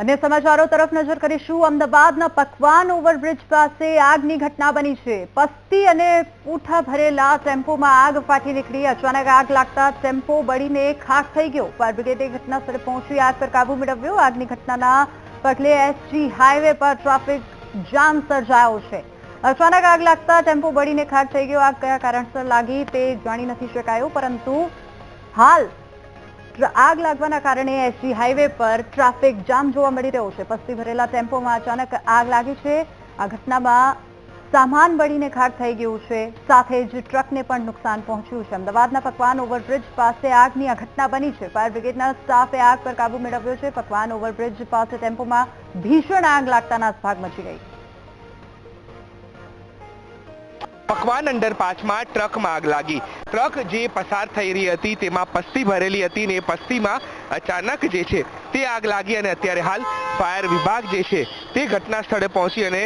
અન્ય સમાચારો તરફ નજર કરીશું. અમદાવાદના પકવાન ઓવરબ્રિજ પાસે આગની ઘટના બની છે. પસ્તી અને પૂઠા ભરેલા ટેમ્પોમાં આગ ફાટી નીકળી. અચાનક આગ લાગતા ટેમ્પો બળીને ખાખ થઈ ગયો. ફાયર બ્રિગેડે ઘટનાસ્થળે પહોંચી આગ પર કાબુ મેળવ્યો. આગની ઘટનાના પગલે એસજી હાઈવે પર ટ્રાફિક જામ સર્જાયો છે. અચાનક આગ લાગતા ટેમ્પો બળીને ખાખ થઈ ગયો. આગ કયા કારણસર લાગી તે જાણી નથી શકાયું, પરંતુ હાલ આગ લાગવાના કારણે એસજી હાઈવે પર ટ્રાફિક જામ જોવા મળી રહ્યો છે. પસ્તી ભરેલા ટેમ્પોમાં અચાનક આગ લાગી છે. આ ઘટનામાં સામાન બળીને ખાટ થઈ ગયું છે. સાથે જ ટ્રકને પણ નુકસાન પહોંચ્યું છે. અમદાવાદના પકવાન ઓવરબ્રિજ પાસે આગની આ ઘટના બની છે. ફાયર બ્રિગેડના સ્ટાફે આગ પર કાબુ મેળવ્યો છે. પકવાન ઓવરબ્રિજ પાસે ટેમ્પોમાં ભીષણ આગ લાગતા નાસભાગ મચી ગઈ. પકવાન અંડરપાસમાં ટ્રકમાં આગ લાગી. ટ્રક જે પસાર થઈ રહી હતી તેમાં પસ્તી ભરેલી હતી ને પસ્તીમાં અચાનક જે છે તે આગ લાગી અને અત્યારે હાલ ફાયર વિભાગ જે છે તે ઘટના સ્થળે પહોંચી અને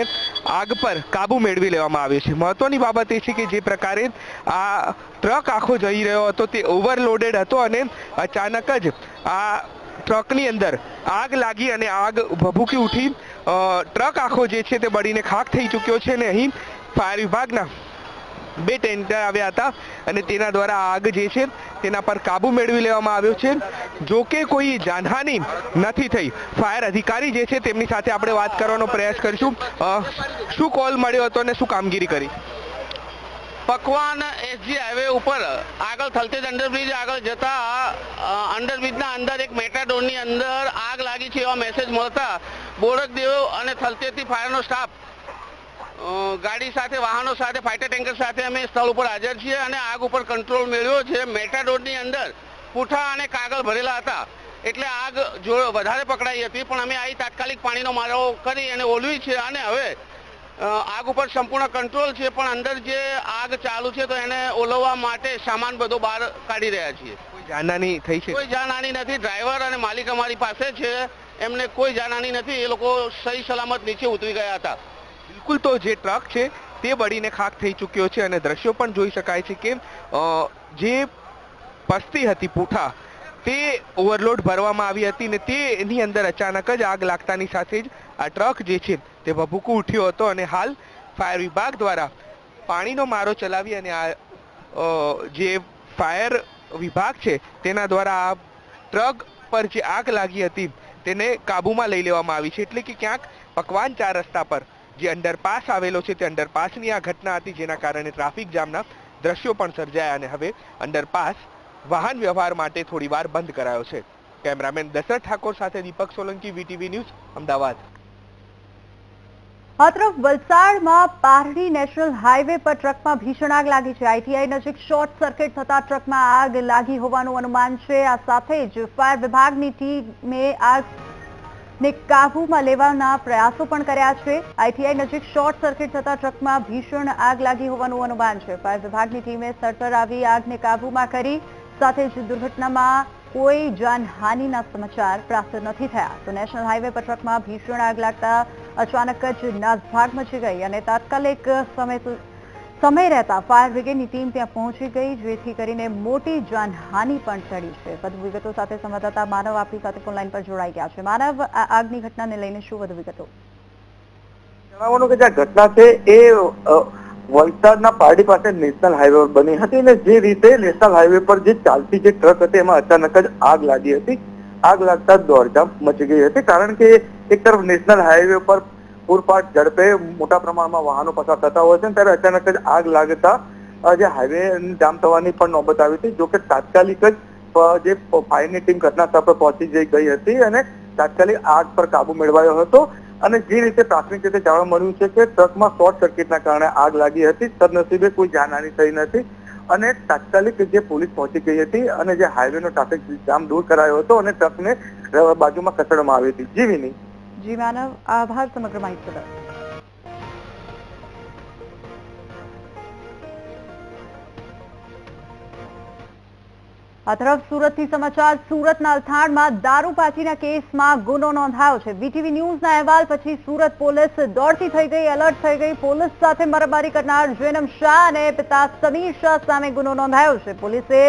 આગ પર કાબુ મેળવી લેવામાં આવ્યો છે. મહત્વની બાબત એ છે કે જે પ્રકારે આ ટ્રક આખો જઈ રહ્યો હતો તે ઓવરલોડેડ હતો અને અચાનક જ આ ટ્રકની અંદર આગ લાગી અને આગ ભભૂકી ઉઠી ટ્રક આખો જે છે તે બળીને ખાક થઈ ચૂક્યો છે અને અહીં ફાયર વિભાગના બે ટેન્ટર આવ્યા હતા અને તેના દ્વારા આગ જે છે તેના પર કાબુ મેળવી લેવામાં આવ્યો છે. જો કે કોઈ જાનહાની નથી થઈ. ફાયર અધિકારી જે છે તેમની સાથે આપણે વાત કરવાનો પ્રયાસ કરીશું. શું કોલ મળ્યો હતો અને શું કામગીરી કરી? પકવાન એસજી હાઈવે ઉપર આગળ થલતેજ અંડરબ્રિજ આગળ જતા અંડરબ્રિજના અંદર એક મેટાડોરની અંદર આગ લાગી છે એવા મેસેજ મળતા બોરકદેવ અને થલતેજથી ફાયરનો સ્ટાફ ગાડી સાથે વાહનો સાથે ફાઇટર ટેન્કર સાથે અમે સ્થળ ઉપર હાજર છીએ અને આગ ઉપર કંટ્રોલ મેળવ્યો છે. મેટાડોરની અંદર પૂઠા અને કાગળ ભરેલા હતા. એટલે આગ જો વધારે પકડાઈ હતી પણ અમે આવી તાત્કાલિક પાણીનો મારો કરી અને ઓલવી છે અને હવે આગ ઉપર સંપૂર્ણ કંટ્રોલ છે પણ અંદર જે આગ ચાલુ છે તો એને ઓલવવા માટે સામાન બધો બહાર કાઢી રહ્યા છીએ. કોઈ જાનહાનિ થઈ છે? કોઈ જાનહાની નથી. ડ્રાઈવર અને માલિક અમારી પાસે છે. એમને કોઈ જાનહાની નથી. એ લોકો સહી સલામત નીચે ઉતરી ગયા હતા. બિલકુલ તો જે ટ્રક છે તે બળીને ખાક થઈ ચૂક્યો છે અને દ્રશ્યો પણ જોઈ શકાય છે કે જે પસ્તી હતી પૂઠા, તે ઓવરલોડ ભરવામાં આવી હતી ને તેની અંદર અચાનક જ આગ લાગતાની સાથે જ આ ટ્રક જે છે તે ભભૂકું ઉઠ્યો હતો અને હાલ ફાયર વિભાગ દ્વારા પાણીનો મારો ચલાવી અને આ જે ફાયર વિભાગ છે તેના દ્વારા આ ટ્રક પર જે આગ લાગી હતી તેને કાબૂમાં લઈ લેવામાં આવી છે. એટલે કે ક્યાંક પકવાન ચાર રસ્તા પર જે અંડરપાસ આવેલો છે તે અંડરપાસની આ ઘટના હતી, જેના કારણે ટ્રાફિક જામના દ્રશ્યો પણ સર્જાયા અને હવે અંડરપાસ વાહન વ્યવહાર માટે થોડીવાર બંધ કરાયો છે. કેમેરામેન દશરથ ઠાકોર સાથે દીપક સોલંકી, વીટીવી ન્યૂઝ, અમદાવાદ. આ તરફ વલસાડમાં પારડી નેશનલ હાઈવે પર ટ્રકમાં ભીષણ આગ લાગી છે. આઈટીઆઈ નજીક શોર્ટ સર્કિટ થતા ટ્રકમાં આગ લાગી હોવાનું અનુમાન છે. આ સાથે જ ફાયર વિભાગની ટીમે આગને કાબૂમાં લેવાના પ્રયાસો પણ કર્યા છે. આઈટીઆઈ નજીક શોર્ટ સર્કિટ થતા ટ્રકમાં ભીષણ આગ લાગી હોવાનું અનુમાન છે. ફાયર વિભાગની ટીમે પર આવી આગને કાબૂમાં કરી, સાથે જ દુર્ઘટનામાં કોઈ જાનહાનિના સમાચાર પ્રાપ્ત નથી થયા. તો નેશનલ હાઈવે પર ટ્રકમાં ભીષણ આગ લાગતા અચાનક જ નાસભાગ મચી ગઈ અને તાત્કાલિક સમય સમય રહેતા ફાયર બ્રિગેડની ટીમ ત્યાં પહોંચી ગઈ, જેથી કરીને મોટી જાનહાની પણ ટળી છે. વધુ વિગતો સાથે સંવાદદાતા માનવ આપણી સાથે ફોનલાઈન પર જોડાઈ ગયા છે. માનવ આગની ઘટનાને લઈને શું વધુ વિગતો? જણાવવાનું કે જે ઘટના છે, એ વલસાડના પારડી પાસે નેશનલ હાઈવે બની હતી અને જે રીતે નેશનલ હાઈવે પર જે ચાલતી જે ટ્રક હતી, એમાં અચાનક જ આગ લાગી હતી. આગ લાગતા દોડધામ મચી ગઈ હતી, કારણ કે એક તરફ નેશનલ હાઈવે પર પૂરપાટ ઝડપે મોટા પ્રમાણમાં વાહનો પસાર થતા હોય છે ત્યારે અચાનક જ આગ લાગતા જે હાઈવે જામ થવાની પણ નોબત આવી હતી, જોકે તાત્કાલિક જ જે ફાયરની ટીમ ઘટના પર પહોંચી જઈ ગઈ હતી અને તાત્કાલિક આગ પર કાબુ મેળવાયો હતો અને જે રીતે પ્રાથમિક રીતે જાણવા મળ્યું છે કે ટ્રકમાં શોર્ટ સર્કિટના કારણે આગ લાગી હતી, સદનસીબે કોઈ જાનહાની થઈ નથી અને તાત્કાલિક જે પોલીસ પહોંચી ગઈ હતી અને જે હાઈવેનો ટ્રાફિક જામ દૂર કરાયો હતો અને ટ્રકને બાજુમાં ખસેડવામાં આવી હતી. જી વિની જી માનવ, આભાર સમગ્ર માહિતી બદલ. આ તરફ સુરતથી સમાચાર, સુરતના અલથાણમાં દારૂ પાર્ટીના કેસમાં ગુનો નોંધાયો છે. વીટીવી ન્યૂઝના અહેવાલ પછી સુરત પોલીસ દોડતી થઈ ગઈ, એલર્ટ થઈ ગઈ. પોલીસ સાથે મારામારી કરનાર જૈનમ શાહ અને પિતા સમીર શાહ સામે ગુનો નોંધાયો છે. પોલીસે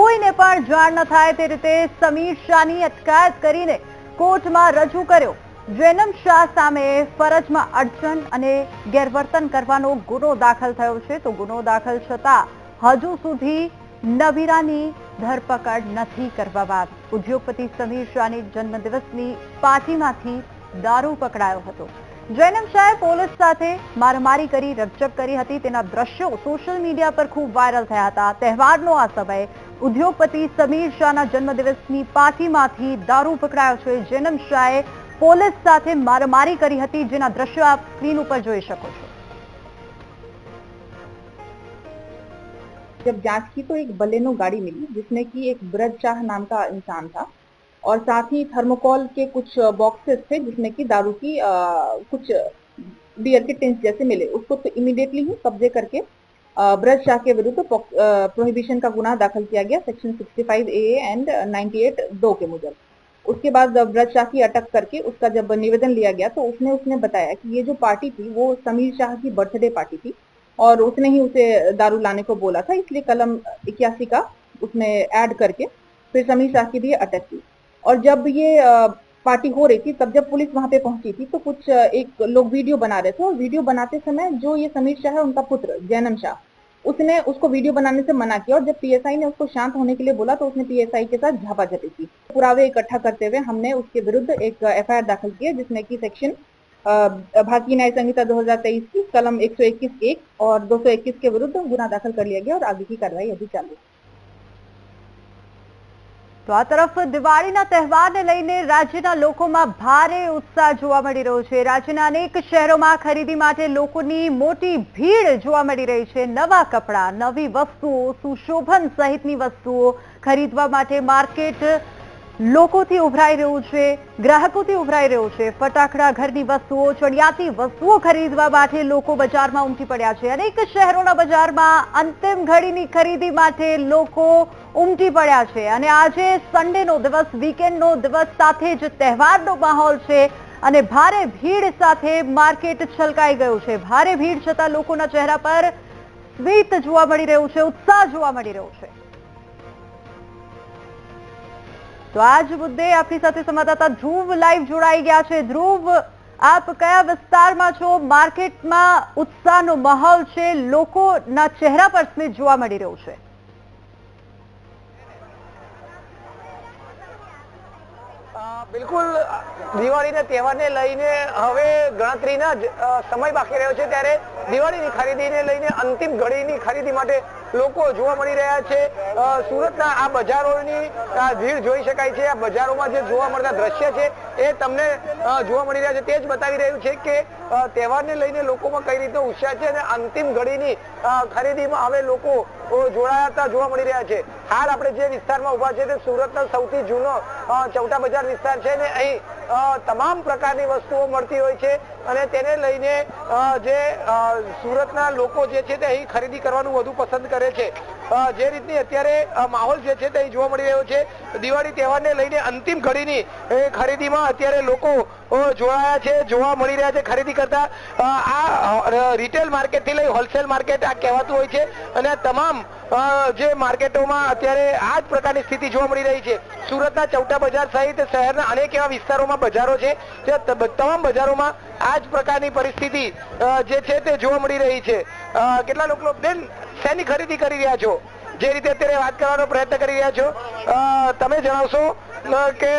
કોઈને પણ જાણ ન થાય તે રીતે સમીર શાહની અટકાયત કરીને કોર્ટમાં રજૂ કર્યો. જૈનમ શાહ સામે ફરજમાં અડચણ અને ગેરવર્તન કરવાનો ગુનો દાખલ થયો છે. તો ગુનો દાખલ છતાં હજુ સુધી નવીરાની ધરપકડ નથી કરવામાં ઉદ્યોગપતિ સમીર શાહની જન્મદિવસની પાર્ટીમાંથી દારૂ પકડાયો હતો. જૈનમ શાહે પોલીસ સાથે મારમારી કરી, રકઝક કરી હતી. તેના દ્રશ્યો સોશિયલ મીડિયા પર ખૂબ વાયરલ થયા હતા. તહેવારનો આ સમય ઉદ્યોગપતિ સમીર શાહના જન્મદિવસની પાર્ટીમાંથી દારૂ પકડાયો છે. જૈનમ શાહે પોલીસ સાથે મારામારી કરી હતી જેના દ્રશ્યો આપ સ્ક્રીન ઉપર જોઈ શકો છો जब जांच की तो एक बलेनो गाड़ी मिली जिसमें कि एक ब्रज शाह नाम का इंसान था और साथ ही थर्मोकॉल के कुछ बॉक्सेस थे जिसमें कि दारू की अ, कुछ बियर के टिन्स जैसे मिले उसको तो इमीडिएटली ही कब्जे करके अ, ब्रज शाह के विरुद्ध प्रोहिबिशन का गुनाह दाखिल किया गया सेक्शन 65 ए एंड 98 दो के मुजब उसके बाद ब्रज शाह की अटक करके उसका जब निवेदन लिया गया तो उसने उसने बताया कि ये जो पार्टी थी, वो समीर शाह की बर्थडे पार्टी थी और उसने ही उसे दारू लाने को बोला था, इसलिए कलम इक्यासी का उसने ऐड करके फिर समीर शाह की भी अटक की। और जब ये पार्टी हो रही थी, तब जब पुलिस वहाँ पे पहुँची थी तो कुछ एक लोग वीडियो बना रहे थे और वीडियो बनाते समय जो ये समीर शाह है, उनका पुत्र जैनम शाह उसने उसको वीडियो बनाने से मना किया और जब पीएसआई ने उसको शांत होने के लिए बोला तो उसने पीएसआई के साथ झापाझपी की। पुरावे इकट्ठा करते हुए हमने उसके विरुद्ध एक एफआईआर दाखिल किया, जिसमें की सेक्शन भारतीय न्याय संहिता 2023 की कलम 121 एक और 221 के विरुद्ध गुना दाखिल कर लिया गया और आगे की कार्रवाई अभी चालू है। તો આ તરફ દિવાળીના તહેવારને લઈને રાજ્યના લોકોમાં ભારે ઉત્સાહ જોવા મળી રહ્યો છે. રાજ્યના અનેક શહેરોમાં ખરીદી માટે લોકોની મોટી ભીડ જોવા મળી રહી છે. નવા કપડાં, નવી વસ્તુઓ, સુશોભન સહિતની વસ્તુઓ ખરીદવા માટે માર્કેટ લોકોથી ઉભરાઈ રહ્યું છે, ગ્રાહકોથી ઉભરાઈ રહ્યું છે. ફટાકડા, ઘરની વસ્તુઓ ચડિયાતી વસ્તુઓ ખરીદવા માટે લોકો બજારમાં ઉમટી પડ્યા છે. અનેક શહેરોના બજારમાં અંતિમ ઘડીની ખરીદી માટે લોકો ઉમટી પડ્યા છે. અને આજે સન્ડેનો દિવસ વીકેન્ડનો દિવસ સાથે જ તહેવારનો માહોલ છે. અને ભારે ભીડ સાથે માર્કેટ છલકાઈ ગયું છે. ભારે ભીડ છતાં લોકોના ચહેરા પર સ્મિત જોવા મળી રહ્યું છે, ઉત્સાહ જોવા મળી રહ્યો છે. તો આ મુદ્દે આપણી સાથે સંવાદદાતા ધ્રુવ લાઈવ જોડાઈ ગયા છે. ધ્રુવ, આપ કયા વિસ્તારમાં છો? માર્કેટમાં ઉત્સાહનો માહોલ છે. લોકોના ચહેરા પર સ્મિત જોવા મળી રહ્યું છે. બિલકુલ દિવાળીના તહેવારને લઈને હવે ગણતરીના જ સમય બાકી રહ્યો છે ત્યારે દિવાળીની ખરીદીને લઈને અંતિમ ઘડીની ખરીદી માટે લોકો જોવા મળી રહ્યા છે. સુરતના આ બજારોની ભીડ જોઈ શકાય છે. આ બજારોમાં જે જોવા મળતા દ્રશ્ય છે, એ તમને જોવા મળી રહ્યા છે. તે જ બતાવી રહ્યું છે કે તહેવારને લઈને લોકોમાં કઈ રીતે ઉત્સાહ છે અને અંતિમ ઘડીની ખરીદીમાં હવે લોકો જોડાયા જોવા મળી રહ્યા છે. હાલ આપણે જે વિસ્તારમાં ઊભા છે તે સુરતનો સૌથી જૂનો ચૌટા બજાર વિસ્તાર છે ને અહીં તમામ પ્રકારની વસ્તુઓ મળતી હોય છે. અને તેને લઈને જે સુરતના લોકો જે છે તે અહીં ખરીદી કરવાનું વધુ પસંદ કરે છે. જે રીતની અત્યારે માહોલ જે છે તે અહીં જોવા મળી રહ્યો છે. દિવાળી તહેવારને લઈને અંતિમ ઘડીની ખરીદીમાં અત્યારે લોકો જોડાયા છે, જોવા મળી રહ્યા છે ખરીદી કરતા. આ રિટેલ માર્કેટથી લઈ હોલસેલ માર્કેટ આ કહેવાતું હોય છે. અને તમામ જે માર્કેટોમાં અત્યારે આ જ પ્રકારની સ્થિતિ જોવા મળી રહી છે. સુરતના ચૌટા બજાર સહિત શહેરના અનેક એવા વિસ્તારોમાં બજારો છે. જે તમામ બજારોમાં આ જ પ્રકારની પરિસ્થિતિ જે છે તે જોવા મળી રહી છે. કેટલા લોકો બેન શેની ખરીદી કરી રહ્યા છો? જે રીતે અત્યારે વાત કરવાનો પ્રયત્ન કરી રહ્યા છો? તમે જણાવશો કે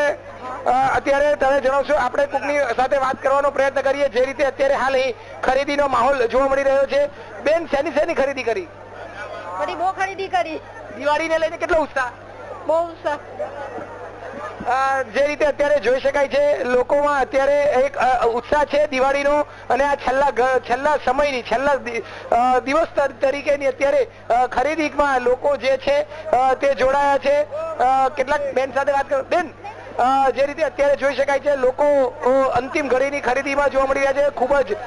અત્યારે તમે જણાવશો આપણે કોકની સાથે વાત કરવાનો પ્રયત્ન કરીએ જે રીતે અત્યારે હાલ અહીં ખરીદીનો માહોલ જોવા મળી રહ્યો છે. બેન શેની શેની ખરીદી કરી? બધી બહુ ખરીદી કરી. દિવાળીને લઈને કેટલો ઉત્સાહ? બહુ અ, જે રીતે અત્યારે જોઈ શકાય છે, લોકોમાં અત્યારે એક ઉત્સાહ છે દિવાળીનો અને આ છેલ્લા છેલ્લા સમયની, છેલ્લા દિવસ તરીકેની અત્યારે ખરીદીમાં લોકો જે છે તે જોડાયા છે. કેટલાક બેન સાથે વાત કરો, બેન જે રીતે અત્યારે જોઈ શકાય છે, લોકો અંતિમ ઘડીની ખરીદીમાં જોવા મળી રહ્યા છે. ખૂબ જ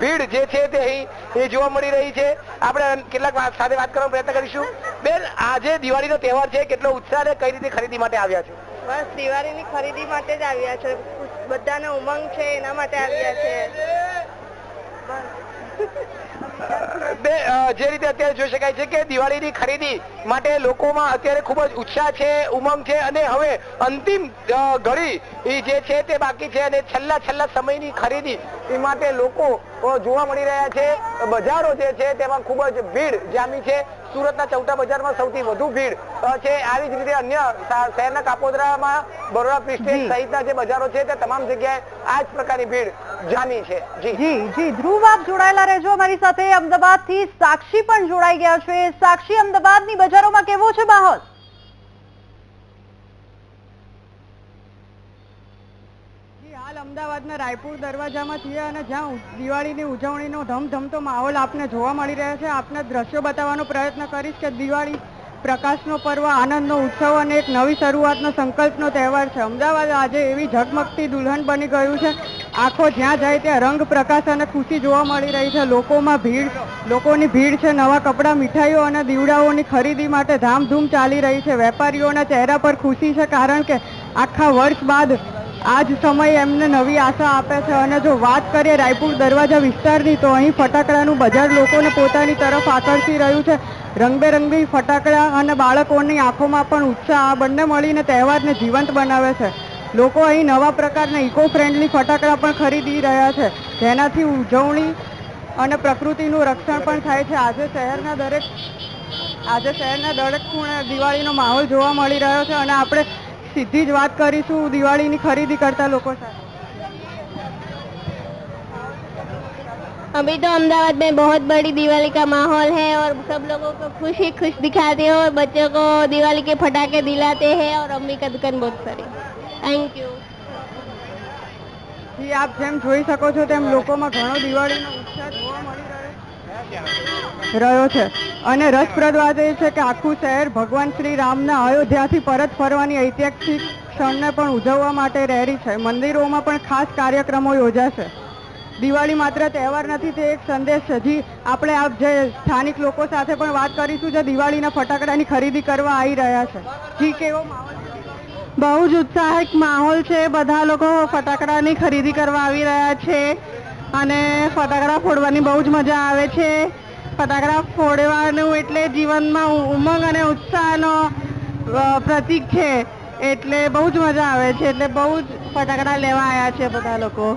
ભીડ જે છે તે અહીં, એ જોવા મળી રહી છે. આપણે કેટલાક સાથે વાત કરવાનો પ્રયત્ન કરીશું. બેન, આજે દિવાળીનો તહેવાર છે, કેટલો ઉત્સાહ અને કઈ રીતે ખરીદી માટે આવ્યા છો? બસ દિવાળીની ખરીદી માટે જ આવ્યા છે. બધાને ઉમંગ છે એના માટે આવ્યા છે. બે, જે રીતે અત્યારે જોઈ શકાય છે કે દિવાળીની ખરીદી માટે લોકોમાં અત્યારે ખૂબ જ ઉત્સાહ છે ઉમંગ છે અને હવે અંતિમ ઘડી જે છે તે બાકી છે અને છેલ્લા છેલ્લા સમયની ખરીદી એ માટે લોકો જોવા મળી રહ્યા છે. બજારો જે છે તેમાં ખૂબ જ ભીડ જામી છે. સુરતના ચૌટા બજારમાં સૌથી વધુ ભીડ છે. આવી જ રીતે અન્ય શહેરના કાપોદરામાં બરોડા પ્રિસ્ટેજ સહિતના જે બજારો છે તે તમામ જગ્યાએ આ જ પ્રકારની ભીડ જામી છે. જી. જી જી. ધ્રુવ આપ જોડાયેલા રહેજો અમારી સાથે. અમદાવાદથી સાક્ષી પણ જોડાઈ ગયા છે. સાક્ષી અમદાવાદની બજારોમાં કેવો છે માહોલ જી હાલ અમદાવાદના રાયપુર દરવાજામાં છીએ અને જ્યાં દિવાળીની ઉજવણીનો ધમધમતો માહોલ આપને જોવા મળી રહ્યો છે. આપને દ્રશ્યો બતાવવાનો પ્રયત્ન કરીશ કે દિવાળી પ્રકાશનો પર્વ, આનંદનો ઉત્સવ અને એક નવી શરૂઆતનો સંકલ્પનો તહેવાર છે. અમદાવાદ આજે એવી ઝગમગતી દુલ્હન બની ગયું છે. આખો જ્યાં જાય ત્યાં રંગ પ્રકાશ અને ખુશી જોવા મળી રહી છે. લોકોમાં ભીડ, લોકોની ભીડ છે. નવા કપડાં, મીઠાઈઓ અને દીવડાઓની ખરીદી માટે ધામધૂમ ચાલી રહી છે. વેપારીઓના ચહેરા પર ખુશી છે કારણ કે આખા વર્ષ બાદ આ જ સમય એમને નવી આશા આપે છે અને જો વાત કરીએ રાયપુર દરવાજા વિસ્તારની, તો અહીં ફટાકડાનું બજાર લોકોને પોતાની તરફ આકર્ષી રહ્યું છે. રંગબેરંગી ફટાકડા અને બાળકોની આંખોમાં પણ ઉત્સાહ આ બંને મળીને તહેવારને જીવંત બનાવે છે. લોકો અહીં નવા પ્રકારના ઇકો ફ્રેન્ડલી ફટાકડા પણ ખરીદી રહ્યા છે. જેનાથી ઉજવણી અને પ્રકૃતિનું રક્ષણ પણ થાય છે. આજે શહેરના દરેક, આજે શહેરના દરેક ખૂણે દિવાળીનો માહોલ જોવા મળી રહ્યો છે અને આપણે સીધી જ વાત કરીશું દિવાળીની ખરીદી કરતા લોકો સાથે अभी तो अहमदाबाद में बहुत बड़ी दिवाली का माहौल है और सब लोगों को खुशी खुश दिखाते हैं और बच्चों को दिवाली के पटाखे दिलाते हैं और अम्मी का दुकान बहुत सारी थैंक यू જી આપ જેમ જોઈ શકો છો તેમ લોકોમાં ઘણો દિવાળીનો ઉત્સાહ જોવા મળી રહ્યો છે. અને રસપ્રદ વાત એ છે કે આખું શહેર ભગવાન શ્રી રામના અયોધ્યાથી પરત ફરવાની ઐતિહાસિક ક્ષણને પણ ઉજવવા માટે રહેરી છે. મંદિરોમાં પણ ખાસ કાર્યક્રમો યોજાશે. દિવાળી માત્ર તહેવાર નથી, તે એક સંદેશ છે. જી, આપણે આપ જે સ્થાનિક લોકો સાથે પણ વાત કરીશું, જે દિવાળીના ફટાકડાની ખરીદી કરવા આવી રહ્યા છે. જી, કેવો? બહુ જ ઉત્સાહિક માહોલ છે. બધા લોકો ફટાકડાની ખરીદી કરવા આવી રહ્યા છે. અને ફટાકડા ફોડવાની બહુ જ મજા આવે છે. ફટાકડા ફોડવાનું એટલે જીવનમાં ઉમંગ અને ઉત્સાહનો પ્રતિક છે. એટલે બહુ જ મજા આવે છે. એટલે બહુ જ ફટાકડા લેવા આવ્યા છે બધા લોકો.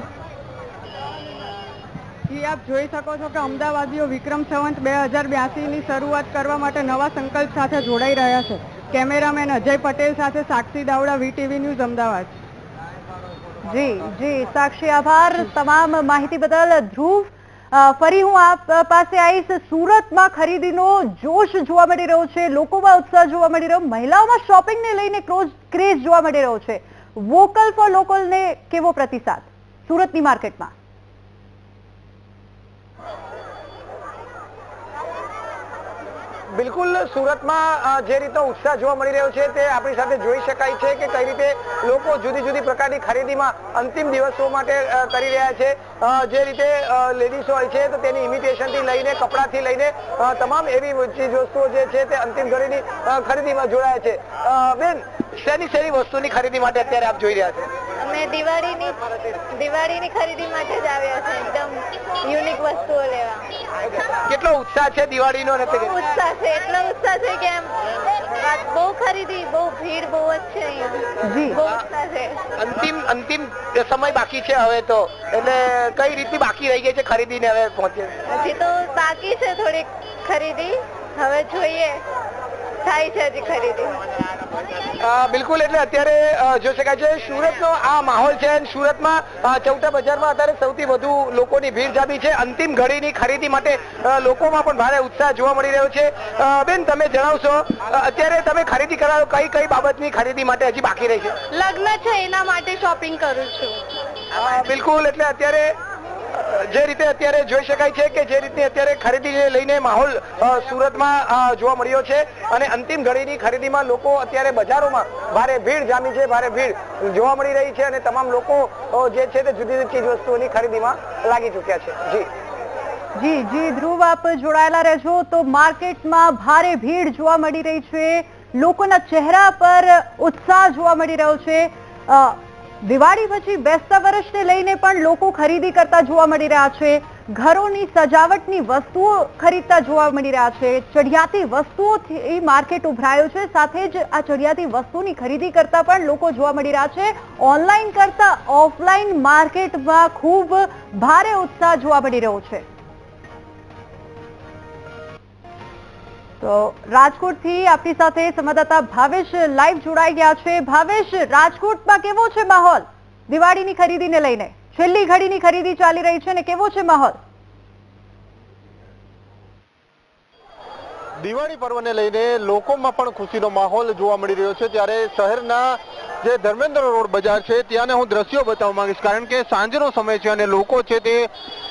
જી, આપ જોઈ શકો છો કે અમદાવાદીઓ વિક્રમ સંવંત બે હજાર બ્યાસીની શરૂઆત કરવા માટે નવા સંકલ્પ સાથે જોડાઈ રહ્યા છે. કેમેરામેન અજય પટેલ સાથે સાક્ષી દાવડા વીટીવી ન્યૂઝ, અમદાવાદ. જી જી, સાક્ષી, આભાર. તમામ માહિતી બદલ ધ્રુવ ફરી હું આપ પાસે આવીશ. સુરતમાં ખરીદીનો જોશ જોવા મળી રહ્યો છે, લોકોમાં ઉત્સાહ જોવા મળી રહ્યો, મહિલાઓમાં શોપિંગને લઈને ક્રોઝ જોવા મળી રહ્યો છે. વોકલ ફોર લોકલને કેવો પ્રતિસાદ? સુરતની માર્કેટમાં બિલકુલ સુરતમાં જે રીતનો ઉત્સાહ જોવા મળી રહ્યો છે તે આપણી સાથે જોઈ શકાય છે કે કઈ રીતે લોકો જુદી જુદી પ્રકારની ખરીદીમાં અંતિમ દિવસો માટે કરી રહ્યા છે. જે રીતે લેડીઝ હોય છે તો તેની ઇમિટેશનથી લઈને, કપડાથી લઈને તમામ એવી ચીજ વસ્તુઓ જે છે તે અંતિમ ઘડીની ખરીદીમાં જોડાયા છે. બેન, શેની શેની વસ્તુની ખરીદી માટે અત્યારે આપ જોઈ રહ્યા છો? અમે દિવાળીની દિવાળીની ખરીદી માટે જ આવ્યા છે એકદમ યુનિક વસ્તુઓ લેવા. કેટલો ઉત્સાહ છે દિવાળીનો બહુ ઉત્સાહ છે એટલો ઉત્સાહ છે કે એમ બહુ ખરીદી બહુ ભીડ બહુ જ છે અહીંયા. બહુ ઉત્સાહ છે. અંતિમ અંતિમ સમય બાકી છે હવે તો એટલે કઈ રીતની બાકી રહી ગઈ છે ખરીદીને હવે પહોંચે? હજી તો બાકી છે થોડીક ખરીદી. હવે જોઈએ. થાય છે હજી ખરીદી. બિલકુલ એટલે અત્યારે જોઈ શકાય છે સુરતનો આ માહોલ છે અને સુરતમાં ચૌટા બજારમાં અત્યારે સૌથી વધુ લોકોની ભીડ જામી છે. અંતિમ ઘડીની ખરીદી માટે લોકોમાં પણ ભારે ઉત્સાહ જોવા મળી રહ્યો છે. બેન તમે જણાવશો અત્યારે તમે ખરીદી કરાવો કઈ કઈ બાબતની ખરીદી માટે હજી બાકી રહી છે? લગ્ન છે એના માટે શોપિંગ કરું છું. બિલકુલ એટલે અત્યારે જે રીતે અત્યારે જોઈ શકાય છે કે જે રીતે અત્યારે ખરીદીને લઈને માહોલ સુરતમાં જોવા મળ્યો છે અને અંતિમ ઘડીની ખરીદીમાં લોકો અત્યારે બજારોમાં ભારે ભીડ જામી છે, ભારે ભીડ જોવા મળી રહી છે અને તમામ લોકો જે છે તે જુદી જુદી ચીજ વસ્તુઓની ખરીદીમાં લાગી ચૂક્યા છે. જી. જી જી, ધ્રુવ, આપ જોડાયેલા રહેજો. તો માર્કેટમાં ભારે ભીડ જોવા મળી રહી છે. લોકોના ચહેરા પર ઉત્સાહ જોવા મળી રહ્યો છે. દિવાળી પછી બેસતા વર્ષને લઈને પણ લોકો ખરીદી કરતા જોવા મળી રહ્યા છે. ઘરોની સજાવટની વસ્તુઓ ખરીદતા જોવા મળી રહ્યા છે. ચડિયાતી વસ્તુઓથી માર્કેટ ઉભરાયું છે. સાથે જ આ ચડિયાતી વસ્તુની ખરીદી કરતા પણ લોકો જોવા મળી રહ્યા છે. ઓનલાઈન કરતા ઓફલાઈન માર્કેટમાં ખૂબ ભારે ઉત્સાહ જોવા મળી રહ્યો છે. તો રાજકોટથી આપણી સાથે સંવાદદાતા ભાવેશ લાઈવ જોડાઈ ગયા છે. ભાવેશ, રાજકોટમાં કેવો છે માહોલ? દિવાળીની ખરીદીને લઈને, છેલ્લી ઘડીની ખરીદી ચાલી રહી છે ને કેવો છે માહોલ? દિવાળી પર્વને લઈને લોકોમાં પણ ખુશીનો માહોલ જોવા મળી રહ્યો છે. ત્યારે શહેરના જે ધર્મેન્દ્ર રોડ બજાર છે, ત્યાંને હું દ્રશ્યો બતાવવા માંગીશ. કારણ કે સાંજનો સમય છે અને લોકો છે તે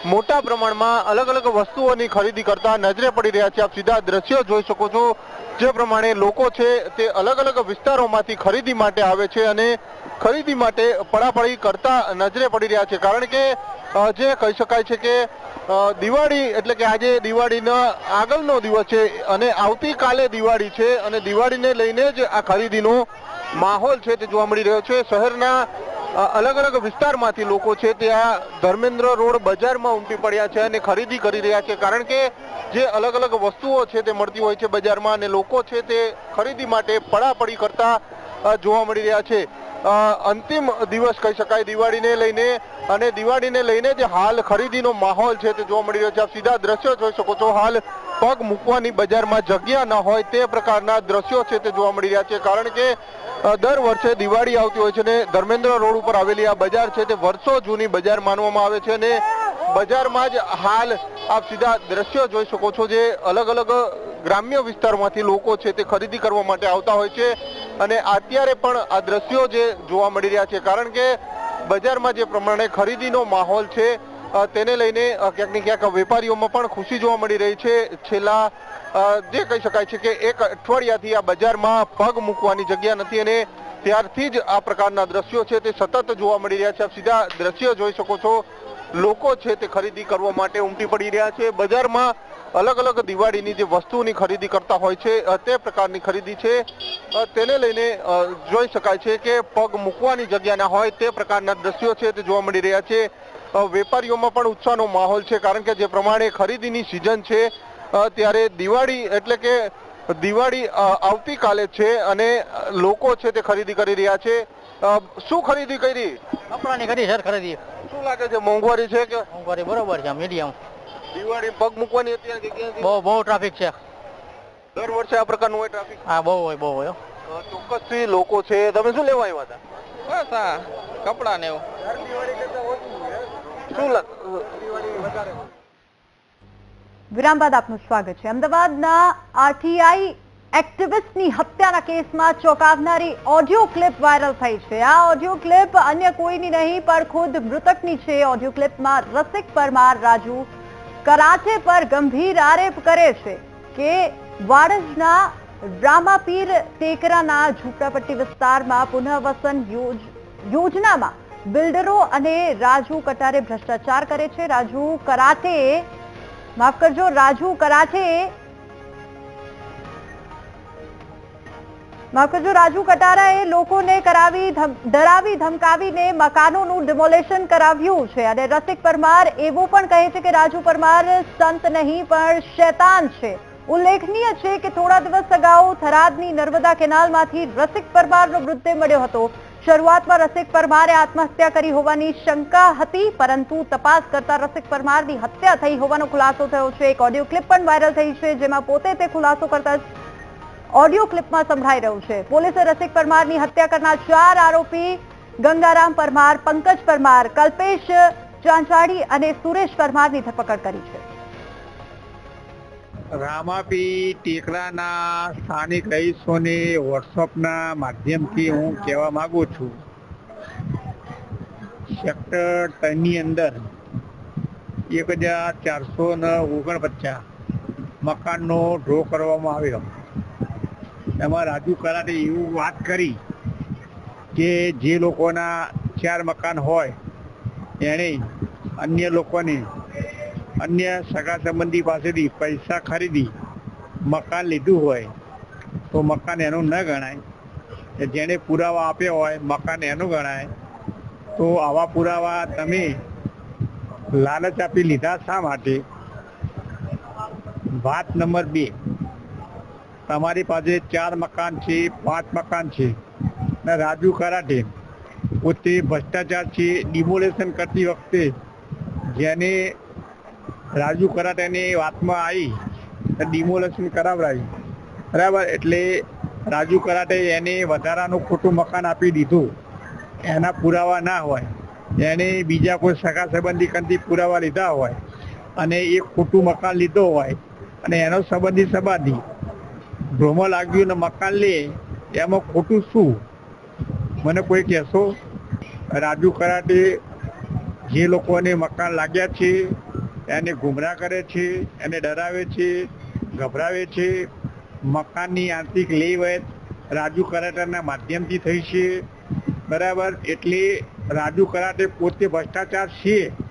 મોટા પ્રમાણમાં અલગ અલગ વસ્તુઓની ખરીદી કરતા નજરે પડી રહ્યા છે. આપ સીધા દ્રશ્યો જોઈ શકો છો. જે પ્રમાણે લોકો છે તે અલગ અલગ વિસ્તારોમાંથી ખરીદી માટે આવે છે અને ખરીદી માટે પડાપડી કરતા નજરે પડી રહ્યા છે. કારણ કે જે કહી શકાય છે કે દિવાળી એટલે કે આજે દિવાળીના આગળનો દિવસ છે અને આવતીકાલે દિવાળી છે અને દિવાળીને લઈને જ આ ખરીદીનો માહોલ છે તે જોવા મળી રહ્યો છે. શહેરના અલગ અલગ વિસ્તારમાંથી લોકો છે તે આ ધર્મેન્દ્ર રોડ બજારમાં ઉમટી પડ્યા છે અને ખરીદી કરી રહ્યા છે. કારણ કે જે અલગ અલગ વસ્તુઓ છે તે મળતી હોય છે બજારમાં અને લોકો છે તે ખરીદી માટે પડાપડી કરતા જોવા મળી રહ્યા છે. અંતિમ દિવસ કહી શકાય, દિવાળીને લઈને અને દિવાળીને લઈને જે હાલ ખરીદીનો માહોલ છે તે જોવા મળી રહ્યો છે. આપ સીધા દ્રશ્યો જોઈ શકો છો, હાલ પગ મૂકવાની બજારમાં જગ્યા ન હોય તે પ્રકારના દ્રશ્યો છે તે જોવા મળી રહ્યા છે. કારણ કે દર વર્ષે દિવાળી આવતી હોય છે ને ધર્મેન્દ્ર રોડ ઉપર આવેલી આ બજાર છે તે વર્ષો જૂની બજાર માનવામાં આવે છે અને બજારમાં જ હાલ આપ સીધા દ્રશ્યો જોઈ શકો છો જે અલગ અલગ ગ્રામ્ય વિસ્તારમાંથી લોકો છે તે ખરીદી કરવા માટે આવતા હોય છે. અને અત્યારે પણ આ દ્રશ્યો જે જોવા મળી રહ્યા છે, કારણ કે બજારમાં જે પ્રમાણે ખરીદીનો માહોલ છે તેને લઈને ક્યાંક ને ક્યાંક વેપારીઓમાં પણ ખુશી જોવા મળી રહી છે. છેલ્લા જે કહી શકાય છે કે એક અઠવાડિયાથી આ બજારમાં પગ મૂકવાની જગ્યા નથી અને ત્યારથી જ આ પ્રકારના દ્રશ્યો છે તે સતત જોવા મળી રહ્યા છે. આપ સીધા દ્રશ્યો જોઈ શકો છો. લોકો છે તે ખરીદી કરવા માટે ઉમટી પડી રહ્યા છે. બજારમાં અલગ અલગ દિવાળીની જે વસ્તુની ખરીદી કરતા હોય છે તે પ્રકારની ખરીદી છે. તેને લઈને જોઈ શકાય છે કે પગ મૂકવાની જગ્યા ના હોય તે પ્રકારના દ્રશ્યો છે તે જોવા મળી રહ્યા છે. વેપારીઓમાં પણ ઉત્સાહનો માહોલ છે, કારણ કે જે પ્રમાણે ખરીદીની સિઝન છે ત્યારે દિવાળી એટલે કે દિવાળી આવતીકાલે છે અને લોકો છે તે ખરીદી કરી રહ્યા છે. શું ખરીદી કરી? કપડાની કરી સર ખરીદી. શું લાગે છે મોંઘવારી છે કે? મોંઘવારી બરોબર છે મીડિયમ. દિવાળી પગ મૂકવાની અત્યારે બહુ બહુ ટ્રાફિક છે. દર વર્ષે આ પ્રકારનું હોય ટ્રાફિક? હા બહુ હોય બહુ હોય ચોક્કસથી લોકો છે તમે શું લેવા આવ્યા હતા? બસ હા કપડા ને એવું. શું લાગ વિરામ બાદ આપનું સ્વાગત છે. અમદાવાદના આરટીઆઈ એક્ટિવિસ્ટની હત્યાના કેસમાં ચોંકાવનારી ઓડિયો ક્લિપ વાયરલ થઈ છે. આ ઓડિયો ક્લિપ અન્ય કોઈની નહીં, પણ ખુદ મૃતકની છે. ઓડિયો ક્લિપમાં રસિક પરમાર રાજુ કરાચે પર ગંભીર આરોપ કરે છે કે વાડજના રામાપીર ટેકરાના ઝૂંપડાપટ્ટી વિસ્તારમાં પુનઃવસન યોજ- યોજનામાં બિલ્ડરો અને રાજુ કટારે ભ્રષ્ટાચાર કરે છે. રાજુ કરાટે માફ કરજો, રાજુ કરાઠે માફ કરજો, રાજુ કટારાએ લોકોને કરાવી ડરાવી, ધમકાવીને મકાનોનું ડિમોલેશન કરાવ્યું છે અને રસિક પરમાર એવું પણ કહે છે કે રાજુ પરમાર સંત નહીં, પણ શૈતાન છે. ઉલ્લેખનીય છે કે થોડા દિવસ અગાઉ થરાદની નર્મદા કેનાલમાંથી રસિક પરમારનો મૃતદેહ મળ્યો હતો. શરૂઆતમાં રસિક પરમારે આત્મહત્યા કરી હોવાની શંકા હતી, પરંતુ તપાસ કરતા રસિક પરમારની હત્યા થઈ હોવાનો ખુલાસો થયો છે. એક ઓડિયો ક્લિપ પણ વાયરલ થઈ છે, જેમાં પોતે તે ખુલાસો કરતા ઓડિયો ક્લિપમાં સંભળાઈ રહ્યું છે. પોલીસે રસિક પરમારની હત્યા કરનાર ચાર આરોપી, ગંગારામ પરમાર, પંકજ પરમાર, કલ્પેશ ચાંચાડી અને સુરેશ પરમારની ધરપકડ કરી છે. રામાપી ટેકરાના સ્થાનિક રહીશોને વોટ્સઅપના માધ્યમથી હું કહેવા માગું છું. સેક્ટર ત્રણની અંદર એક હજાર ચારસો ને ઓગણપચાસ મકાનનો ડ્રો કરવામાં આવ્યો. એમાં રાજુ કરાટે એવું વાત કરી કે જે લોકોના ચાર મકાન હોય, એણે અન્ય લોકોને અન્ય સગા સંબંધી પાસેથી પૈસા ખરીદી મકાન લીધું હોય તો મકાન એનું ન ગણાય. જેણે પુરાવા આપ્યા હોય, મકાન એનું ગણાય. તો આવા પુરાવા તમે લાલચ આપી લીધા શા માટે? વાત નંબર બે. તમારી પાસે ચાર મકાન છે, પાંચ મકાન છે. ને રાજુ કરાટે પોતે ભ્રષ્ટાચાર છે, ડિમોલેશન કરતી વખતે જેને રાજુ કરાટેની વાતમાં આવી ડિમોલેશન કરાવડાવી બરાબર? એટલે રાજુ કરાટે એને વધારાનું ખોટું મકાન આપી દીધું. એના પુરાવા ના હોય. એને બીજા કોઈ સગા સંબંધી કંથી પુરાવા લીધા હોય. અને એ ખોટું મકાન લીધો હોય. અને એનો સંબંધી સંબંધી ભ્રોમો લાગ્યું ને મકાન લે, એમાં ખોટું શું? મને કોઈ કહેશો? રાજુ કરાટે જે લોકોને મકાન લાગ્યા છે એને ગુમરાહ કરે છે, એને ડરાવે છે, ગભરાવે છે. મકાનની આંતરિક લે વેચ રાજુ કરાટાના માધ્યમથી થઈ છે. બરાબર? એટલે રાજુ કરાટે પોતે ભ્રષ્ટાચાર છે.